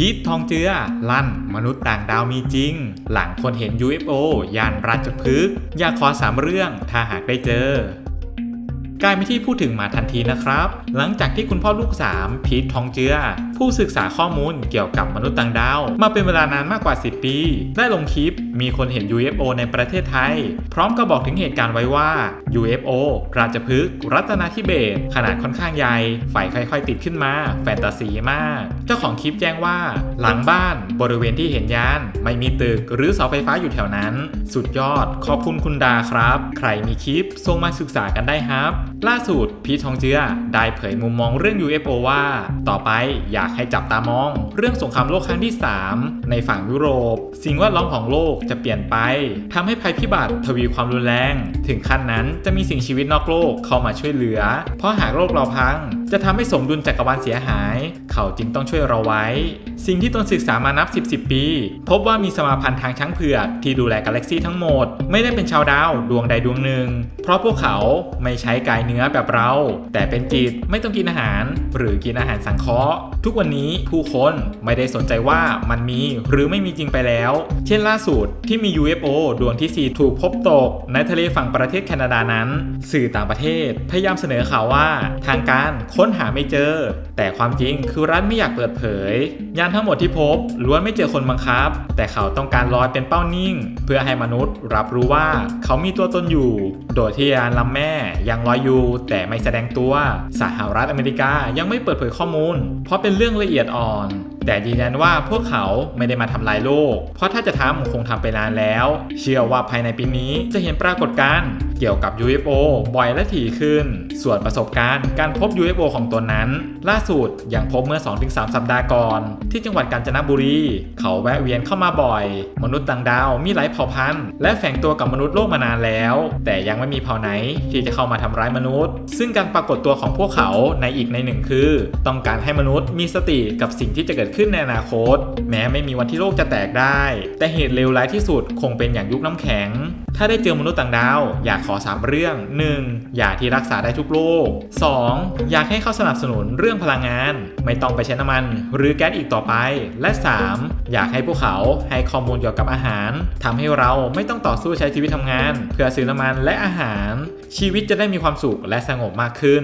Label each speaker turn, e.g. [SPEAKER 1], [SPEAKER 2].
[SPEAKER 1] พีททองเจือ ลั่น มนุษย์ต่างดาวมีจริง หลังคนเห็น UFO ยานราชพฤกษ์อยากขอสามเรื่องถ้าหากได้เจอ กลายเป็นที่พูดถึงมาทันทีนะครับ หลังจากที่คุณพ่อลูกสามพีททองเจือ ผู้ศึกษาข้อมูลเกี่ยวกับมนุษย์ต่างดาว มาเป็นเวลานานมากกว่า 10 ปี ได้ลงคลิปมีคนเห็น UFO ในประเทศไทย พร้อมกับบอกถึงเหตุการณ์ไว้ว่า UFO ราชพฤกษ์รัตนาธิเบศขนาดค่อนข้างใหญ่ไฟค่อยๆ ติดขึ้นมา แฟนตาซีมาก เจ้าของคลิปแจ้งว่า หลังบ้านบริเวณที่เห็นยาน ไม่มีตึกหรือเสาไฟฟ้าอยู่แถวนั้น สุดยอดขอบคุณคุณดาครับ ใครมีคลิปส่งมาศึกษากันได้ครับ ล่าสุดพีททองเจือได้เผยมุมมองเรื่อง UFO ว่า ต่อไปอยากให้จับตามอง เรื่องสงครามโลกครั้งที่ 3 ในฝั่งยุโรป สิ่งแวดล้อมของโลกจะเปลี่ยนไปทำให้ภัยพิบัติทวีความรุนแรง ถึงขั้นนั้นจะมีสิ่งชีวิตนอกโลกเข้ามาช่วยเหลือ เพราะหากโลกเราพัง จะทำให้สมดุลจักรวาลเสียหาย เขาจึงต้องช่วยเราไว้ สิ่งที่ตนศึกษามานับ 10 10ปี พบว่ามีสมาพันธ์ทางช้างเผือกที่ดูแลกาแล็กซีทั้งหมด ไม่ได้เป็นชาวดาวดวงใดดวงหนึ่ง เพราะพวกเขาไม่ใช้กายเนื้อแบบเรา แต่เป็นจิตไม่ต้องกินอาหาร หรือกินอาหารสังเคราะห์ ทุกวันนี้ผู้คนไม่ได้สนใจว่ามันมีหรือไม่มีจริงไปแล้ว เช่นล่าสุดที่มี UFO ดวงที่ 4 ถูกพบตก ในทะเลฝั่งประเทศแคนาดานั้น สื่อต่างประเทศ พยายามเสนอข่าวว่าทางการค้นหาไม่เจอ แต่ความจริงคือรัฐไม่อยากเปิดเผย ยานทั้งหมดที่พบล้วนไม่เจอคนบังคับ แต่เขาต้องการลอยเป็นเป้านิ่ง เพื่อให้มนุษย์รับรู้ว่าเขามีตัวตนอยู่ โดยที่ยานลำแม่ยังลอยอยู่ แต่ไม่แสดงตัวสหรัฐอเมริกายังไม่เปิดเผยข้อมูล เพราะเป็นเรื่องละเอียดอ่อนแต่ยืนยันว่าพวกเขาไม่ได้มาทำลายโลก เพราะถ้าจะทำคงทำไปนานแล้ว เชื่อว่าภายในปีนี้จะเห็นปรากฏการณ์ เกี่ยวกับ UFO บ่อยและถี่ขึ้น ส่วนประสบการณ์การพบ UFO ของตนนั้น ล่าสุดยังพบเมื่อ 2-3 สัปดาห์ก่อน ที่จังหวัดกาญจนบุรี เขาแวะเวียนเข้ามาบ่อย มนุษย์ต่างดาวมีหลายเผ่าพันธุ์ และแฝงตัวกับมนุษย์โลกมานานแล้ว แต่ยังไม่มีเผ่าไหนที่จะเข้ามาทำร้ายมนุษย์ ซึ่งการปรากฏตัวของพวกเขาในอีกในหนึ่งคือ ต้องการให้มนุษย์มีสติกับสิ่งที่จะเกิดขึ้นในอนาคต แม้ไม่มีวันที่โลกจะแตกได้ แต่เหตุเลวร้ายที่สุดคงเป็นอย่างยุคน้ำแข็ง ถ้าได้เจอมนุษย์ต่างดาว อยากขอ 3 เรื่อง 1. ยาที่รักษาได้ทุกโรค 2. อยากให้เขาสนับสนุนเรื่องพลังงาน ไม่ต้องไปใช้น้ำมัน หรือแก๊สอีกต่อไป และ 3. อยากให้พวกเขาให้ข้อมูลเกี่ยวกับอาหารทำให้เราไม่ต้องต่อสู้ใช้ชีวิตทำงาน เพื่อซื้อน้ำมันและอาหาร ชีวิตจะได้มีความสุขและสงบมากขึ้น